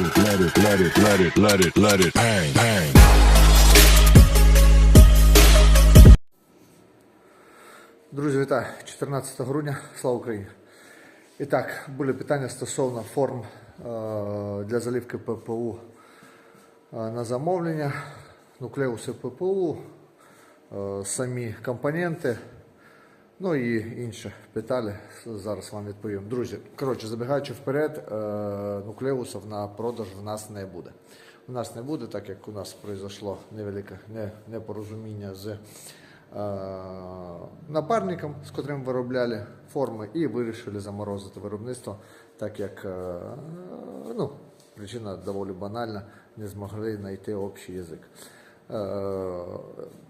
let it, let it, let it, let it, let it, bang, bang. Друзі, вітаю! 14 грудня, слава Україні! І так, були питання стосовно форм е, для заливки ППУ е, на замовлення, нуклеуси ППУ, е, самі компоненти, ну і інші деталі. Зараз вам відповім. Друзі, коротше, забігаючи вперед, е, нуклеусів на продаж в нас не буде. У нас не буде, так як у нас пройшло невелике непорозуміння з е, напарником, з котрим виробляли форми, і вирішили заморозити виробництво, так як е, ну, причина доволі банальна, не змогли знайти общий язик.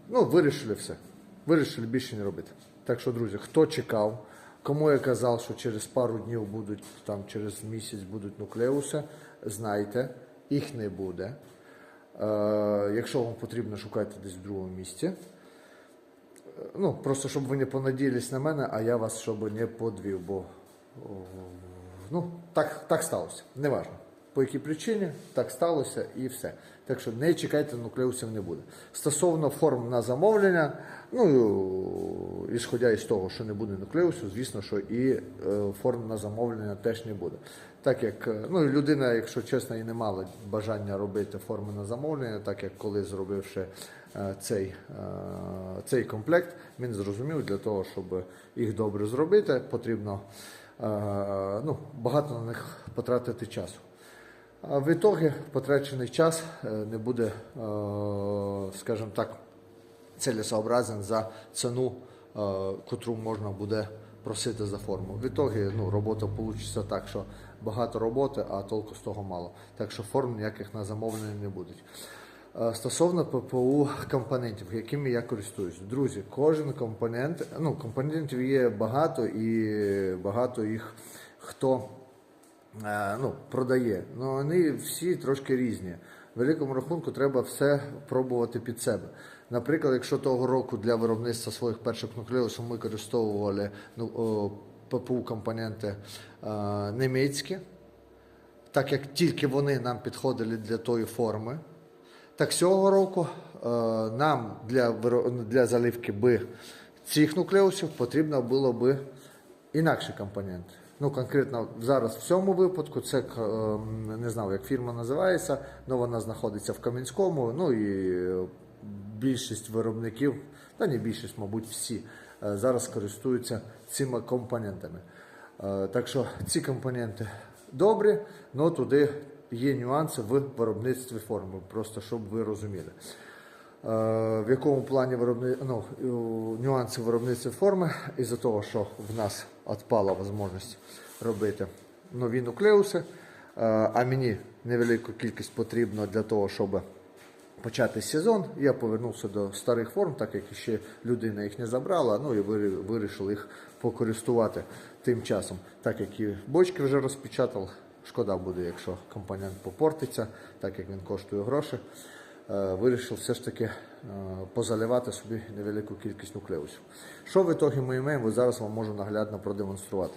Ну, вирішили все. Вирішили більше не робити. Так що, друзі, хто чекав, кому я казав, що через пару днів будуть, там через місяць будуть нуклеуси, знайте, їх не буде. Е, якщо вам потрібно, шукайте десь в другому місці. Ну, просто щоб ви не понадіялись на мене, а я вас щоб не подвів, бо ну, так, так сталося. Неважно. По якій причині так сталося і все. Так що не чекайте, нуклеусів не буде. Стосовно форм на замовлення, ну ісходя із того, що не буде нуклеусу, звісно, що і е, форм на замовлення теж не буде. Так як е, ну, людина, якщо чесно, і не мала бажання робити форми на замовлення, так як коли зробивши е, цей, цей комплект, він зрозумів, для того, щоб їх добре зробити, потрібно ну, багато на них потратити часу. В ітогі потрачений час е, не буде, е, скажімо так, цілесообразен за ціну, е, котру можна буде просити за форму. В ітогі ну, робота вийде так, що багато роботи, а толку з того мало. Так що форм ніяких на замовлення не будуть. Е, Стосовно ППУ компонентів, якими я користуюсь. Друзі, кожен компонент, ну, компонентів є багато і багато їх хто ну, продає. Ну, вони всі трошки різні. В великому рахунку треба все пробувати під себе. Наприклад, якщо того року для виробництва своїх перших нуклеусів ми використовували ну, ППУ компоненти е, німецькі, так як тільки вони нам підходили для тої форми. Так цього року е, нам для, для заливки би цих нуклеусів потрібно було би інакший компонент. Ну, конкретно зараз в цьому випадку це е, не знаю, як фірма називається, але вона знаходиться в Кам'янському. Ну і е, більшість виробників, та не більшість, мабуть, всі е, зараз користуються цими компонентами. Так що ці компоненти добрі, але туди є нюанси в виробництві форми, просто щоб ви розуміли. Е, В якому плані виробни... ну, нюанси виробництва форми, із-за того, що в нас відпала можливість робити нові нуклеуси, е, а мені невелику кількість потрібно для того, щоб почати сезон. Я повернувся до старих форм, так як ще людина їх не забрала, ну і вирі- вирішив їх покористувати тим часом, так як і бочки вже розпечатав. Шкода буде, якщо компонент попортиться, так як він коштує гроші. Е, Вирішив все ж таки е, позаливати собі невелику кількість нуклеусів. Що в ітогі ми маємо, зараз вам можу наглядно продемонструвати.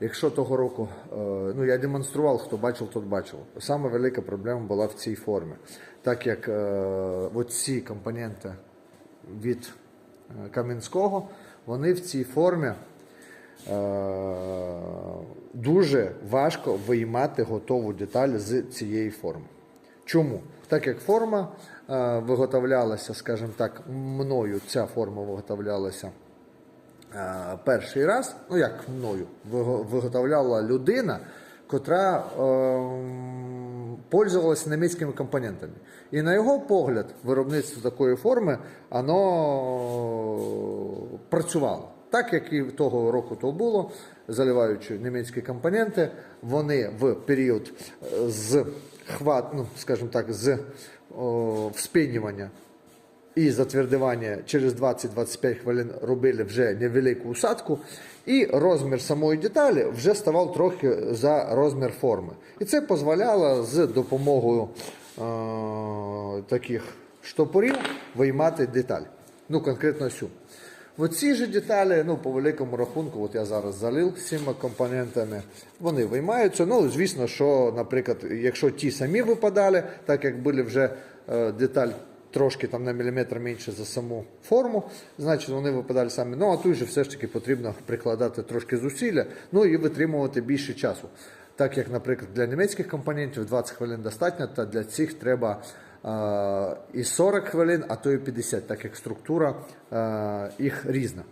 Якщо того року, е, ну я демонстрував, хто бачив, тот бачив. Саме велика проблема була в цій формі, так як е, ці компоненти від Кам'янського, вони в цій формі дуже важко виймати готову деталь з цієї форми. Чому? Так як форма е, виготовлялася, скажімо так, мною ця форма виготовлялася е, перший раз, ну як мною, виготовляла людина, котра е, пользувалася німецькими компонентами. І на його погляд, виробництво такої форми, воно працювало. Так як і того року то було, заливаючи німецькі компоненти, вони в період е, з хват, ну, скажімо так, з о, вспінювання і затвердування через 20-25 хвилин робили вже невелику усадку, і розмір самої деталі вже ставав трохи за розмір форми. І це дозволяло з допомогою е, таких штопорів виймати деталь. Ну, конкретно цю. Оці ж деталі, ну, по великому рахунку, от я зараз залив цими компонентами, вони виймаються. Ну, звісно, що, наприклад, якщо ті самі випадали, так як були вже е, деталь трошки там на міліметр менше за саму форму, значить вони випадали самі. Ну, а тут же все ж таки потрібно прикладати трошки зусилля, ну і витримувати більше часу. Так як, наприклад, для німецьких компонентів 20 хвилин достатньо, та для цих треба і 40 хвилин, а то і 50, так як структура е, їх різна.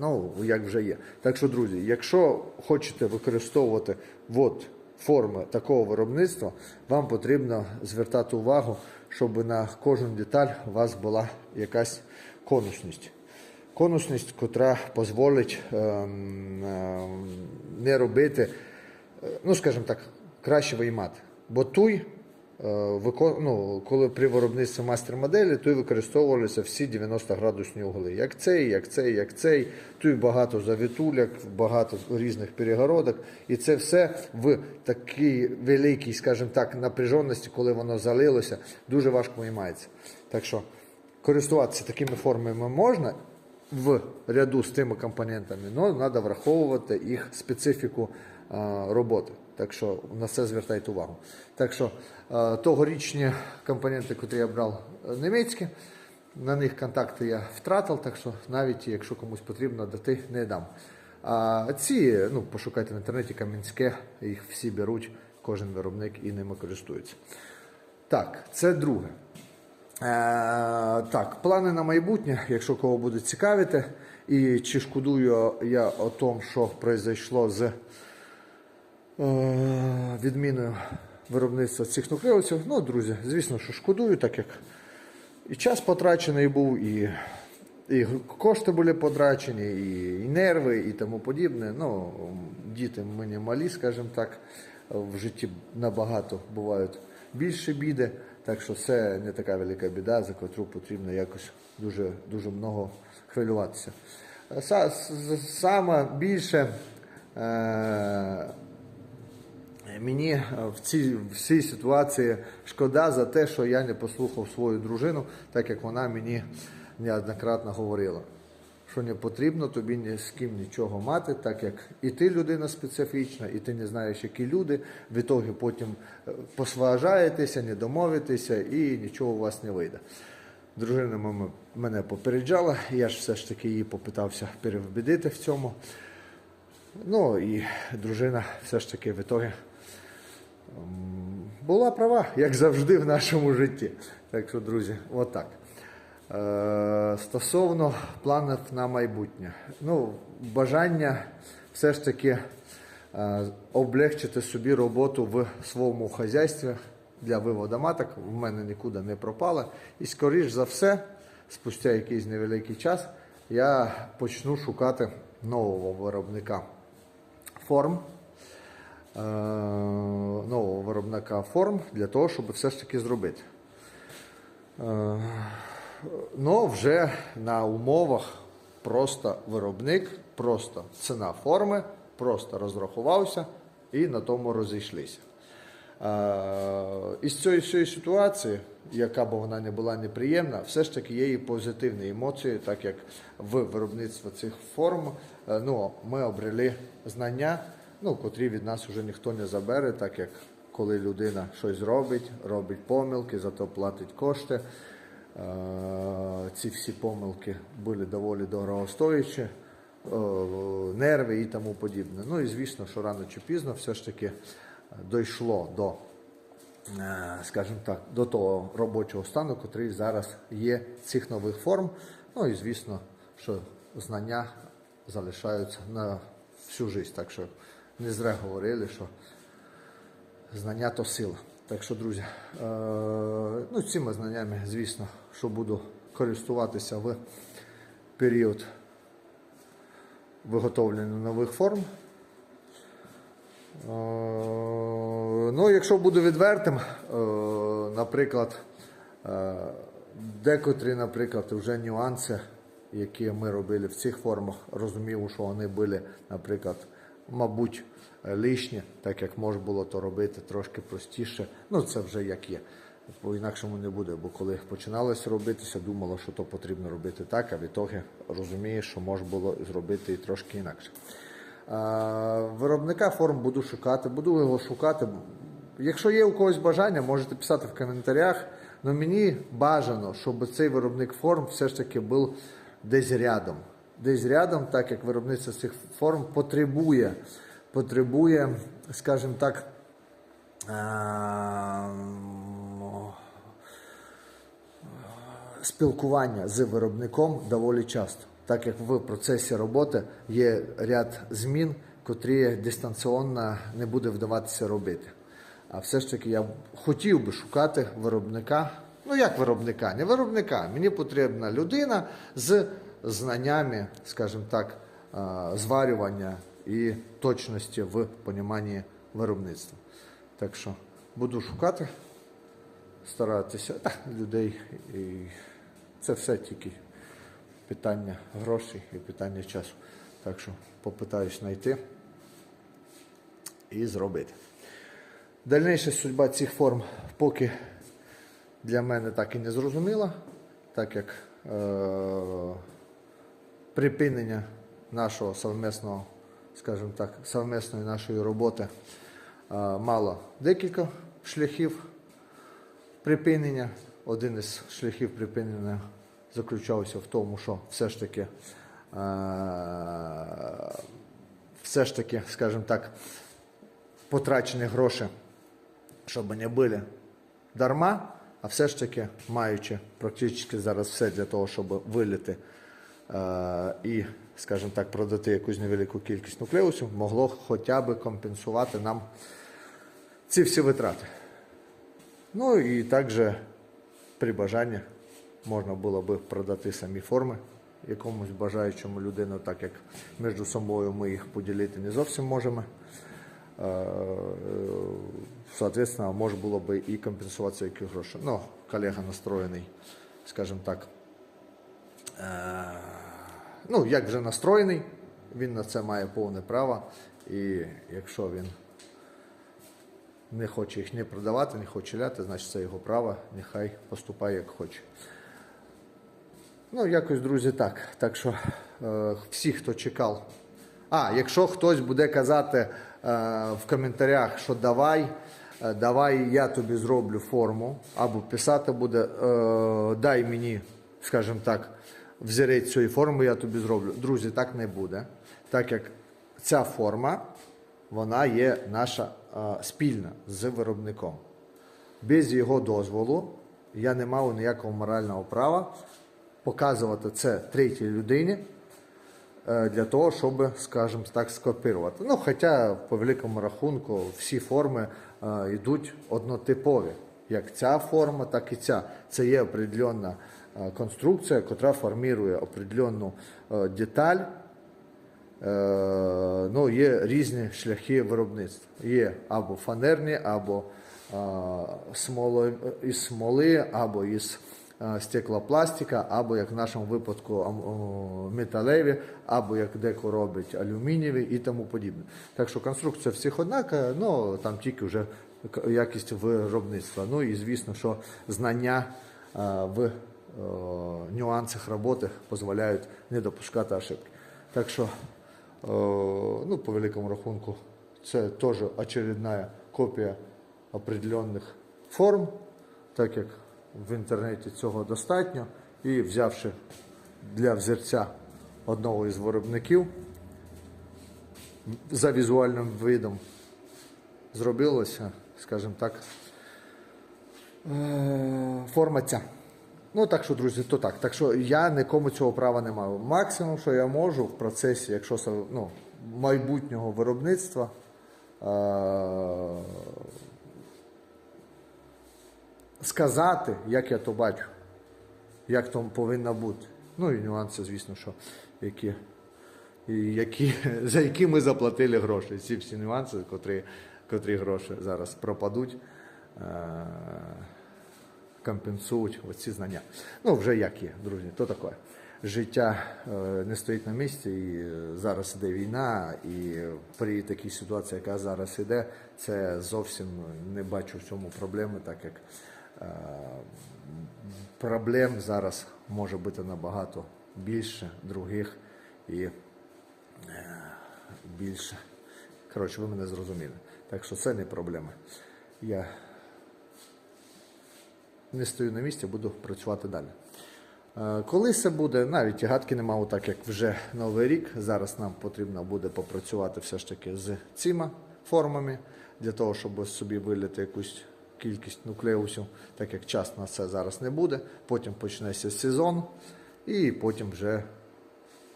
Ну, як вже є. Так що, друзі, якщо хочете використовувати от форми такого виробництва, вам потрібно звертати увагу, щоб на кожну деталь у вас була якась конусність. Конусність, котра дозволить ем, ем, не робити, е, ну скажімо так, краще виймати. Бо туй ну, коли при виробництві мастер-моделі, то й використовувалися всі 90 градусні угли. Як цей, як цей, як цей. Тут багато завітуляк, багато різних перегородок. І це все в такій великій, скажімо так, напряженості, коли воно залилося, дуже важко виймається. Так що користуватися такими формами можна в ряду з тими компонентами, але треба враховувати їх специфіку е, роботи. Так що на це звертайте увагу. Так що е, тогорічні компоненти, які я брав е, німецькі, на них контакти я втратив, так що навіть якщо комусь потрібно дати, не дам. А ці, ну, пошукайте в інтернеті кам'янське, їх всі беруть, кожен виробник і ними користується. Так, це друге. Е, так, плани на майбутнє, якщо кого буде цікавити, і чи шкодую я о тому, що произойшло з відміною виробництва цих нуклеусів. Ну, друзі, звісно, що шкодую, так як і час потрачений був, і, і кошти були потрачені, і, і нерви, і тому подібне. Ну, діти мені малі, скажімо так, в житті набагато бувають більше біди. Так що це не така велика біда, за котру потрібно якось дуже, дуже много хвилюватися. Са- Саме більше е, Мені е, в цій, в цій ситуації шкода за те, що я не послухав свою дружину, так як вона мені неоднократно говорила, що не потрібно тобі ні з ким нічого мати, так як і ти людина специфічна, і ти не знаєш, які люди, в ітогі потім е, посважаєтеся, не домовитеся і нічого у вас не вийде. Дружина мене попереджала, я ж все ж таки її попитався перевбідити в цьому. Ну і дружина все ж таки в ітогі була права, як завжди в нашому житті. Так що, друзі, отак. Е, стосовно планів на майбутнє. Ну, бажання все ж таки е, облегчити собі роботу в своєму хазяйстві для виводу маток. В мене нікуди не пропало. І скоріш за все, спустя якийсь невеликий час, я почну шукати нового виробника форм. Е, Нового виробника форм для того, щоб все ж таки зробити. Е, Ну, вже на умовах просто виробник, просто ціна форми, просто розрахувався і на тому розійшлися. Е, Із цієї всієї ситуації, яка б вона не була неприємна, все ж таки є і позитивні емоції, так як в виробництві цих форм ну, ми обрели знання, ну, котрі від нас вже ніхто не забере, так як коли людина щось робить, робить помилки, зато платить кошти. Е, Ці всі помилки були доволі дорогостоячі, е, нерви і тому подібне. Ну і звісно, що рано чи пізно все ж таки дійшло до, е, скажімо так, до того робочого стану, який зараз є цих нових форм. Ну і звісно, що знання залишаються на всю життя. Так що не зря говорили, що знання то сила. Так що, друзі, е, ну, цими знаннями, звісно, що буду користуватися в період виготовлення нових форм. Е, Ну, якщо буду відвертим, е, наприклад, декотрі, наприклад, вже нюанси, які ми робили в цих формах, розумів, що вони були, наприклад, мабуть, лишні, так як можна було то робити трошки простіше. Ну, це вже як є. Бо інакшому не буде. Бо коли починалося робитися, думало, що то потрібно робити так, а в ітогі розумієш, що можна було зробити і трошки інакше. Виробника форм буду шукати, буду його шукати. Якщо є у когось бажання, можете писати в коментарях. Але мені бажано, щоб цей виробник форм все ж таки був десь рядом. Десь рядом, так як виробництво цих форм потребує, потребує, скажімо так, ем, спілкування з виробником доволі часто, так як в процесі роботи є ряд змін, котрі дистанційно не буде вдаватися робити. А все ж таки я хотів би шукати виробника. Ну як виробника? Не виробника. Мені потрібна людина з знаннями, скажімо так, зварювання і точності в поніманні виробництва. Так що буду шукати старатися та, людей. І це все тільки питання грошей і питання часу. Так що попитаюсь знайти і зробити. Дальніша судьба цих форм поки для мене так і не зрозуміла, так як е- припинення нашого совмісного, скажімо так, совмісної нашої роботи мало декілька шляхів припинення. Один із шляхів припинення заключався в тому, що все ж таки, все ж таки, скажімо так, потрачені гроші, щоб не були дарма, а все ж таки, маючи практично зараз все для того, щоб виліти і, скажімо так, продати якусь невелику кількість нуклеусів, могло хоча б компенсувати нам ці всі витрати. Ну і також при бажанні можна було би продати самі форми якомусь бажаючому людину, так як між собою ми їх поділити не зовсім можемо. Е, Соответственно, може було би і компенсувати які гроші. Ну, колега настроєний, скажімо так. Е, Ну, як вже настроєний, він на це має повне право. І якщо він не хоче їх не продавати, не хоче ляти, значить це його право, нехай поступає як хоче. Ну, якось, друзі, так. Так що е, всі, хто чекав. А, якщо хтось буде казати е, в коментарях, що давай, е, давай я тобі зроблю форму, або писати буде, е, дай мені, скажімо так, взірець цієї форми, я тобі зроблю. Друзі, так не буде. Так як ця форма, вона є наша е, спільна з виробником. Без його дозволу я не мав ніякого морального права показувати це третій людині е, для того, щоб, скажімо так, скопірувати. Ну, хоча по великому рахунку всі форми е, йдуть однотипові. Як ця форма, так і ця. Це є определенна конструкція, яка формує определенну е, деталь. Е, ну, є різні шляхи виробництва. Є або фанерні, або е, із смоли, або із е, стеклопластика, або як в нашому випадку металеві, або як деко робить алюмінієві і тому подібне. Так що конструкція всіх однакова, ну там тільки вже якість виробництва. Ну і звісно, що знання е, в е, нюансах роботи дозволяють не допускати ошибки. Так що, е, ну, по великому рахунку, це теж очередна копія определенних форм, так як в інтернеті цього достатньо, і взявши для взірця одного із виробників за візуальним видом, зробилося, скажімо так, е, форма ця. Ну, так що, друзі, то так. Так що я нікому цього права не маю. Максимум, що я можу в процесі, якщо ну, майбутнього виробництва, е- сказати, як я то бачу, як то повинно бути. Ну і нюанси, звісно, що які, які, за які ми заплатили гроші. Ці всі нюанси, котрі, котрі гроші зараз пропадуть. Е- компенсують оці знання. Ну, вже як є, друзі, то таке. життя е, не стоїть на місці, і е, зараз іде війна, і при такій ситуації, яка зараз іде, це зовсім не бачу в цьому проблеми, так як е, проблем зараз може бути набагато більше других і більше. Коротше, ви мене зрозуміли. Так що це не проблема. Я не стою на місці, буду працювати далі. Е, Коли це буде, навіть і гадки нема, так як вже новий рік. Зараз нам потрібно буде попрацювати все ж таки з цими формами, для того, щоб собі вилити якусь кількість нуклеусів, так як час на це зараз не буде. Потім почнеться сезон, і потім вже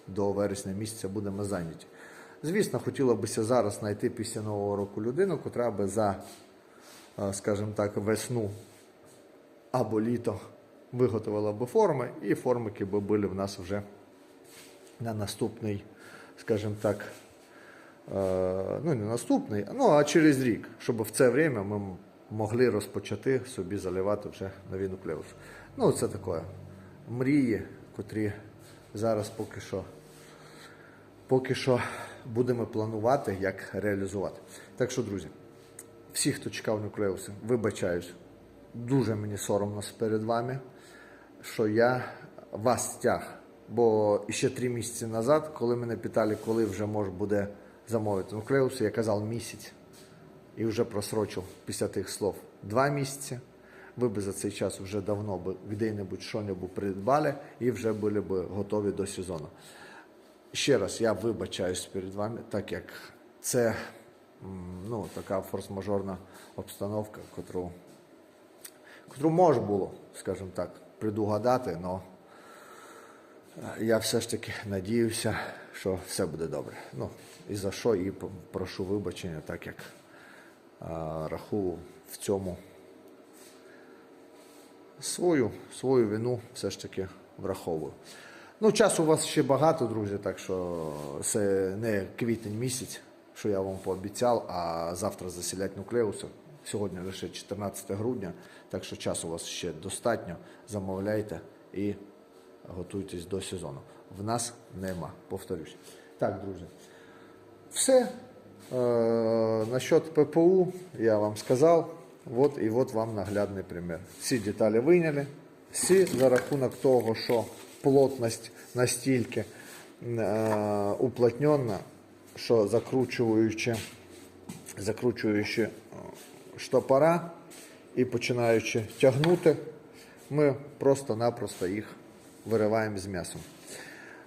до вересня місяця будемо зайняті. Звісно, хотіло б зараз знайти після Нового року людину, котра би за, е, скажімо так, весну або літо виготовила би форми, і формики би були в нас вже на наступний, скажімо так, е, ну не наступний, ну а через рік, щоб в це время ми могли розпочати собі заливати вже нові нуклеуси. Ну, це таке мрії, котрі зараз поки що поки що будемо планувати, як реалізувати. Так що, друзі, всі, хто чекав нуклеуси, вибачаюсь, дуже мені соромно перед вами, що я вас стяг. Бо ще три місяці назад, коли мене питали, коли вже може буде замовити нуклеуси, я казав місяць і вже просрочив після тих слов два місяці. Ви б за цей час вже давно би де-небудь що-небудь придбали і вже були б готові до сезону. Ще раз я вибачаюсь перед вами, так як це ну, така форс-мажорна обстановка, котру, котру можна було, скажімо так, предугадати, але я все ж таки надіюся, що все буде добре. Ну, і за що і прошу вибачення, так як а, рахую в цьому свою, свою вину все ж таки враховую. Ну, часу у вас ще багато, друзі, так що це не квітень місяць, що я вам пообіцяв, а завтра засілять нуклеуси. Сьогодні лише 14 грудня, так що часу у вас ще достатньо. Замовляйте і готуйтесь до сезону. В нас нема, повторюсь. Так, друзі. Все. Е, насчет ППУ я вам сказав. Вот і от вам наглядний примір. Всі деталі вийняли. Всі за рахунок того, що плотність настільки е, уплотнена, що закручуючи, закручуючи штопора і починаючи тягнути, ми просто-напросто їх вириваємо з м'ясом.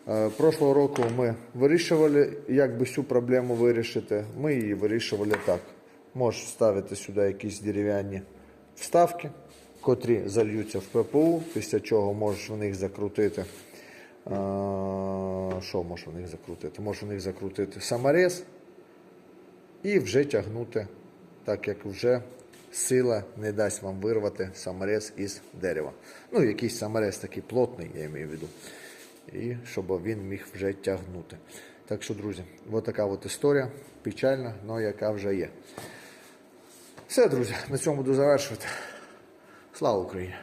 Е, Прошлого року ми вирішували, як би цю проблему вирішити. Ми її вирішували так. Можеш ставити сюди якісь дерев'яні вставки, котрі зальються в ППУ, після чого можеш в них закрутити. е, Що можеш в них закрутити? Можеш в них закрутити саморез і вже тягнути, так як вже сила не дасть вам вирвати саморез із дерева. Ну, якийсь саморез такий плотний, я маю в виду. І щоб він міг вже тягнути. Так що, друзі, от така от історія, печальна, але яка вже є. Все, друзі, на цьому буду завершувати. Слава Україні!